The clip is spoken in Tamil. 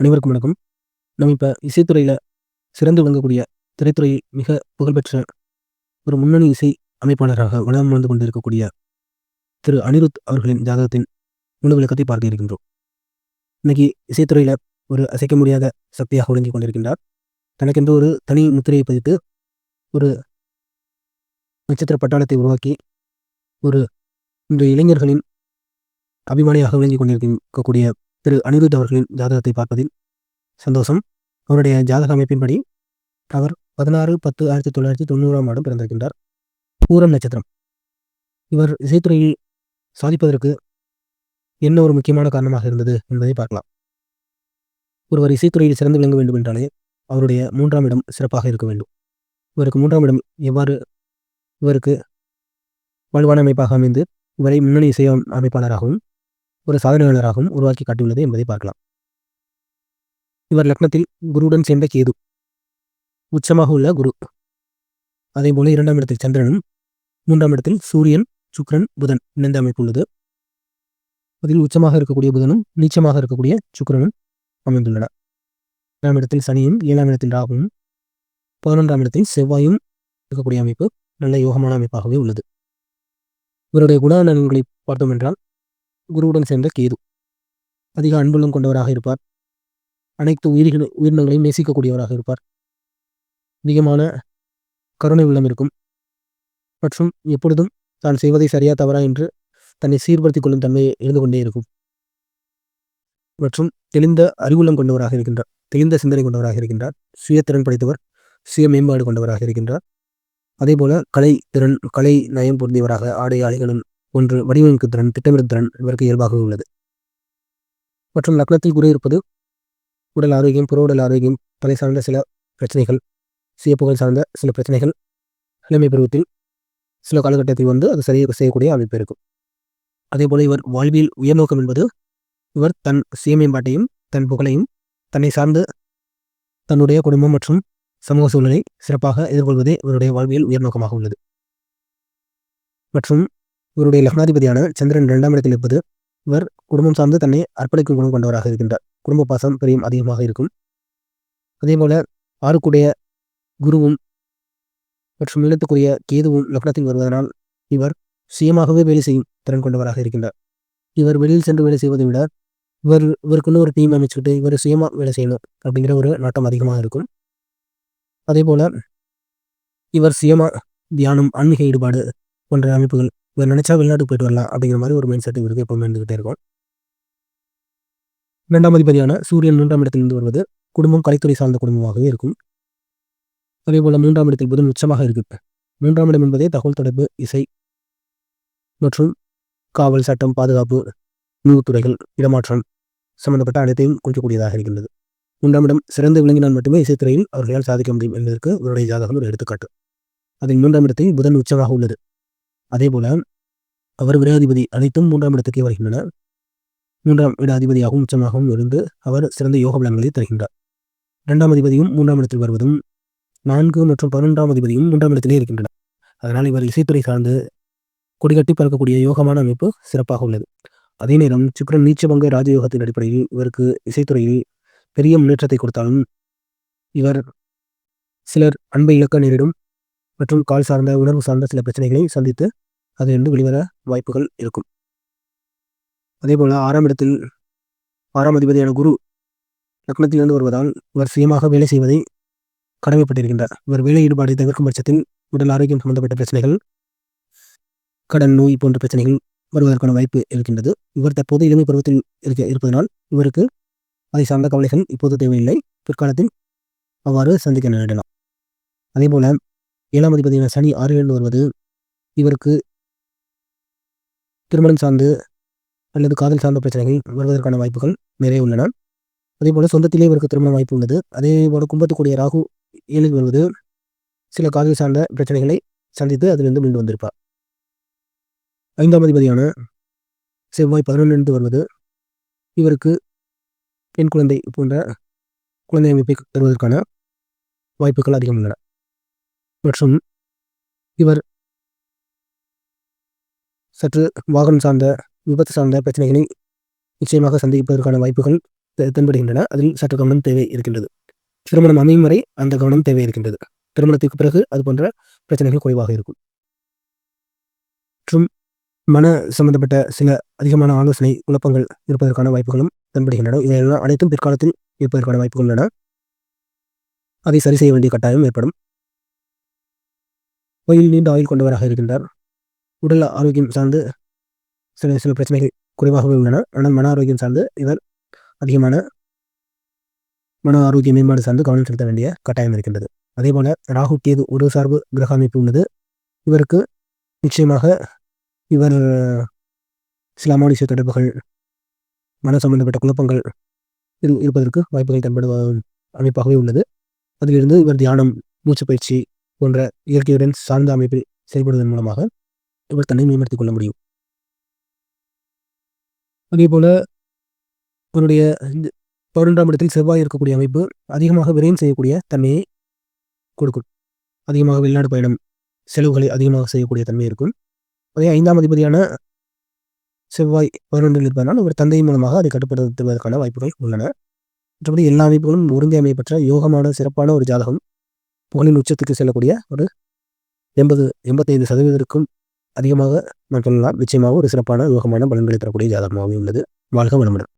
அனைவருக்கும் வணக்கம். நம்ம இப்போ இசைத்துறையில் சிறந்து விளங்கக்கூடிய திரைத்துறையில் மிக புகழ்பெற்ற ஒரு முன்னணி இசை அமைப்பாளராக வளம் வந்து கொண்டிருக்கக்கூடிய திரு அனிருத் அவர்களின் ஜாதகத்தின் முழு விளக்கத்தை பார்க்க இருக்கின்றோம். இன்னைக்கு இசைத்துறையில் ஒரு அசைக்க முடியாத சக்தியாக விளங்கி கொண்டிருக்கின்றார். தனக்கென்று ஒரு தனி முத்திரையை பதித்து ஒரு நட்சத்திர பட்டாளத்தை உருவாக்கி ஒரு இன்றைய இளைஞர்களின் அபிமானியாக விளங்கி கொண்டிருக்கக்கூடிய திரு அனிருத் அவர்களின் ஜாதகத்தை பார்ப்பதில் சந்தோஷம். அவருடைய ஜாதக அமைப்பின்படி அவர் பதினாறு பத்து ஆயிரத்தி தொள்ளாயிரத்தி தொண்ணூறாம் ஆண்டு பிறந்திருக்கின்றார். பூரம் நட்சத்திரம். இவர் இசைத்துறையில் சாதிப்பதற்கு என்ன ஒரு முக்கியமான காரணமாக இருந்தது என்பதை பார்க்கலாம். ஒருவர் இசைத்துறையில் சிறந்து விளங்க வேண்டும் என்றாலே அவருடைய மூன்றாம் இடம் சிறப்பாக இருக்க வேண்டும். இவருக்கு மூன்றாம் இடம் எவ்வாறு இவருக்கு வலுவான அமைப்பாக அமைந்து இவரை முன்னணி இசை அமைப்பாளராகவும் ஒரு சாதனையாளராகவும் உருவாக்கி காட்டியுள்ளது என்பதை பார்க்கலாம். இவர் லக்னத்தில் குருவுடன் சேர்ந்த கேது. உச்சமாக உள்ள குரு. அதே போல இரண்டாம் இடத்தில் சந்திரனும் மூன்றாம் இடத்தில் சூரியன் சுக்ரன் புதன் இணைந்த அமைப்பு உள்ளது. அதில் உச்சமாக இருக்கக்கூடிய புதனும் நீச்சமாக இருக்கக்கூடிய சுக்கரனும் அமைந்துள்ளன. ஏழாம் இடத்தில் சனியும் ஏழாம் இடத்தில் ராகுவும் பதினொன்றாம் இடத்தில் செவ்வாயும் இருக்கக்கூடிய அமைப்பு நல்ல யோகமான அமைப்பாகவே உள்ளது. இவருடைய குணநலன்களை பார்த்தோம் என்றால் குருவுடன் சேர்ந்த கேது. அதிக அன்புள்ளம் கொண்டவராக இருப்பார். அனைத்து உயிர்கள் உயிரினங்களையும் நேசிக்கக்கூடியவராக இருப்பார். அதிகமான கருணை உள்ளம் இருக்கும். மற்றும் எப்பொழுதும் தான் செய்வதை சரியா தவறா என்று தன்னை சீர்படுத்திக் கொள்ளும் தன்மையை இருந்து கொண்டே இருக்கும். மற்றும் தெளிந்த அறிவுள்ளம் கொண்டவராக இருக்கின்றார். தெளிந்த சிந்தனை கொண்டவராக இருக்கின்றார். சுய திறன் படைத்தவர். சுய மேம்பாடு கொண்டவராக இருக்கின்றார். அதே போல கலை திறன் கலை நயம் பொருந்தியவராக ஆடை ஆலைகளும் ஒன்று வடிவமைப்பு திறன் திட்டமிடும் திறன் இவருக்கு இயல்பாக உள்ளது. மற்றும் லக்னத்தில் குரு இருப்பது உடல் ஆரோக்கியம் புற உடல் ஆரோக்கியம் தலை சார்ந்த சில பிரச்சனைகள் சுயப்புகழ் சார்ந்த சில பிரச்சனைகள் இளமை பருவத்தில் சில காலகட்டத்தில் வந்து அது சரி செய்யக்கூடிய அமைப்பு இருக்கும். அதே போல இவர் வாழ்வியல் உயர்நோக்கம் என்பது இவர் தன் சுய மேம்பாட்டையும் தன் புகழையும் தன்னை சார்ந்து தன்னுடைய குடும்பம் மற்றும் சமூக சூழலை சிறப்பாக எதிர்கொள்வதே இவருடைய வாழ்வியல் உயர்நோக்கமாக உள்ளது. மற்றும் இவருடைய லக்னாதிபதியான சந்திரன் இரண்டாம் இடத்தில் இருப்பது இவர் குடும்பம் சார்ந்து தன்னை அர்ப்பணிக்கும் குணம் கொண்டவராக இருக்கின்றார். குடும்ப பாசம் பெரியும் அதிகமாக இருக்கும். அதே போல ஆறுக்குடைய குருவும் மற்றும் இல்லத்துக்குரிய கேதுவும் லக்னத்தில் வருவதனால் இவர் சுயமாகவே வேலை செய்யும் திறன் கொண்டவராக இருக்கின்றார். இவர் வெளியில் சென்று வேலை செய்வதை விட இவர் இவருக்குன்னு ஒரு டீம் அமைச்சுக்கிட்டு இவர் சுயமாக வேலை செய்யணும் அப்படிங்கிற ஒரு நாட்டம் அதிகமாக இருக்கும். அதே போல இவர் சுயமா தியானம் ஆன்மீக ஈடுபாடு போன்ற அமைப்புகள் இவர் நினைச்சா வெளிநாட்டுக்கு போயிட்டு வரலாம் அப்படிங்கிற மாதிரி ஒரு மைண்ட் செட் இவருக்கு எப்பவுமே இருந்துகிட்டே இருக்கும். இரண்டாம் அதிபதியான சூரியன் மூன்றாம் இடத்திலிருந்து வருவது குடும்பம் கலைத்துறை சார்ந்த குடும்பமாகவே இருக்கும். அதே போல மூன்றாம் இடத்தில் புதன் உச்சமாக இருக்கு மூன்றாம் இடம் என்பதே தகவல் தொடர்பு இசை மற்றும் காவல் சட்டம் பாதுகாப்பு நூத்துறைகள் இடமாற்றம் சம்பந்தப்பட்ட அனைத்தையும் குறிக்கக்கூடியதாக இருக்கின்றது. மூன்றாம் இடம் சிறந்து விளங்கினால் மட்டுமே இசைத்துறையில் அவர்களால் சாதிக்க முடியும் என்பதற்கு இவருடைய ஜாதகம் ஒரு எடுத்துக்காட்டு. அதில் மூன்றாம் இடத்தில் புதன் உச்சமாக உள்ளது. அதே போல அவர் விடாதிபதி அனைத்தும் மூன்றாம் இடத்துக்கே வருகின்றன மூன்றாம் இட அதிபதியாகவும் உச்சமாகவும் இருந்து அவர் சிறந்த யோக பலன்களை தருகின்றார். இரண்டாம் அதிபதியும் மூன்றாம் இடத்தில் வருவதும் நான்கு மற்றும் பன்னெண்டாம் அதிபதியும் மூன்றாம் இடத்திலே இருக்கின்றன அதனால் இவர் இசைத்துறை சார்ந்து கொடிகட்டி பறக்கக்கூடிய யோகமான அமைப்பு சிறப்பாக உள்ளது. அதே நேரம் சுக்கரன் நீச்சபங்க ராஜயோகத்தின் அடிப்படையில் இவருக்கு இசைத்துறையில் பெரிய முன்னேற்றத்தை கொடுத்தாலும் இவர் சிலர் அன்பை இழக்க நேரிடும். மற்றும் கால் சார்ந்த உணர்வு சார்ந்த சில பிரச்சனைகளை சந்தித்து அதிலிருந்து வெளிவர வாய்ப்புகள் இருக்கும். அதே போல் ஆறாம் இடத்தில் ஆறாம் அதிபதியான குரு லக்னத்திலிருந்து வருவதால் இவர் சுயமாக வேலை செய்வதை கடமைப்பட்டிருக்கின்றார். இவர் வேலை ஈடுபாடு தவிர்க்கும் பட்சத்தில் உடல் ஆரோக்கியம் சம்பந்தப்பட்ட பிரச்சனைகள் கடன் நோய் போன்ற பிரச்சனைகள் வருவதற்கான வாய்ப்பு இருக்கின்றது. இவர் தற்போது இளமை பருவத்தில் இருக்க இருப்பதனால் இவருக்கு அதை சார்ந்த கவலைகள் இப்போது தேவையில்லை. பிற்காலத்தில் அவ்வாறு சந்திக்க நேரிடலாம். அதே போல ஏழாம் அதிபதியான சனி ஆறிலிருந்து வருவது இவருக்கு திருமணம் சார்ந்து அல்லது காதல் சார்ந்த பிரச்சனைகள் வருவதற்கான வாய்ப்புகள் நிறைய உள்ளன. அதே போல் சொந்தத்திலே இவருக்கு திருமண வாய்ப்பு உள்ளது. அதே போல் கும்பத்துக்குரிய ராகு ஏழில் வருவது சில காதல் சார்ந்த பிரச்சனைகளை சந்தித்து அதிலிருந்து மீண்டு வந்திருப்பார். ஐந்தாம் அதிபதியான செவ்வாய் பதினொன்றிலிருந்து வருவது இவருக்கு பெண் குழந்தை போன்ற குழந்தை அமைப்பை தருவதற்கான வாய்ப்புகள் அதிகம் உள்ளன. மற்றும் இவர் சற்று வாகனம் சார்ந்த விபத்து சார்ந்த பிரச்சனைகளை நிச்சயமாக சந்திப்பதற்கான வாய்ப்புகள் தென்படுகின்றன. அதில் சற்று கவனம் தேவை இருக்கின்றது. திருமணம் அமையும் வரை அந்த கவனம் தேவை இருக்கின்றது. திருமணத்திற்கு பிறகு அது போன்ற பிரச்சனைகள் குறைவாக இருக்கும். மற்றும் மன சம்பந்தப்பட்ட சில அதிகமான ஆலோசனை குழப்பங்கள் இருப்பதற்கான வாய்ப்புகளும் தென்படுகின்றன. இவையெல்லாம் அனைத்தும் பிற்காலத்தில் இருப்பதற்கான வாய்ப்புகள் உள்ளன. அதை சரி செய்ய வேண்டிய கட்டாயம் ஏற்படும். கோயில் நீண்ட ஆயுள் கொண்டவராக இருக்கின்றார். உடல் ஆரோக்கியம் சார்ந்து சில சில பிரச்சனைகள் குறைவாகவே உள்ளன. ஆனால் மன ஆரோக்கியம் சார்ந்து இவர் அதிகமான மன ஆரோக்கிய மேம்பாடு சார்ந்து கவனம் செலுத்த வேண்டிய கட்டாயம் இருக்கின்றது. அதே போல ராகு கேது ஒரு சார்பு கிரக அமைப்பு உள்ளது. இவருக்கு நிச்சயமாக இவர் சில அமானுஷ தொடர்புகள் மன சம்பந்தப்பட்ட குழப்பங்கள் இருப்பதற்கு வாய்ப்புகள் தென்படுவ அமைப்பாகவே உள்ளது. அதிலிருந்து இவர் தியானம் மூச்சு பயிற்சி போன்ற இயற்கையுடன் சார்ந்த அமைப்பில் செயல்படுவதன் மூலமாக இவர் தன்னை மேம்படுத்திக் கொள்ள முடியும். அதே போல அவருடைய பதினொன்றாம் இடத்தில் செவ்வாய் இருக்கக்கூடிய அமைப்பு அதிகமாக விரயம் செய்யக்கூடிய தன்மையை கொடுக்கும். அதிகமாக வெளிநாடு பயணம் செலவுகளை அதிகமாக செய்யக்கூடிய தன்மை இருக்கும். அதே ஐந்தாம் அதிபதியான செவ்வாய் பதினொன்றில் இருப்பதனால் ஒரு தந்தை மூலமாக அதை கட்டுப்படுத்துவதற்கான வாய்ப்புகள் உள்ளன. மற்றபடி எல்லா அமைப்புகளும் ஒருங்கே அமைப்பற்ற யோகமான சிறப்பான ஒரு ஜாதகம் புகழின் உச்சத்துக்கு செல்லக்கூடிய ஒரு எண்பது எண்பத்தைந்து சதவீதத்திற்கும் அதிகமாக நான் சொல்லலாம். நிச்சயமாக ஒரு சிறப்பான யோகமான பலன்களை தரக்கூடிய ஜாதகமாகவே உள்ளது. வாழ்க வளமுடன்.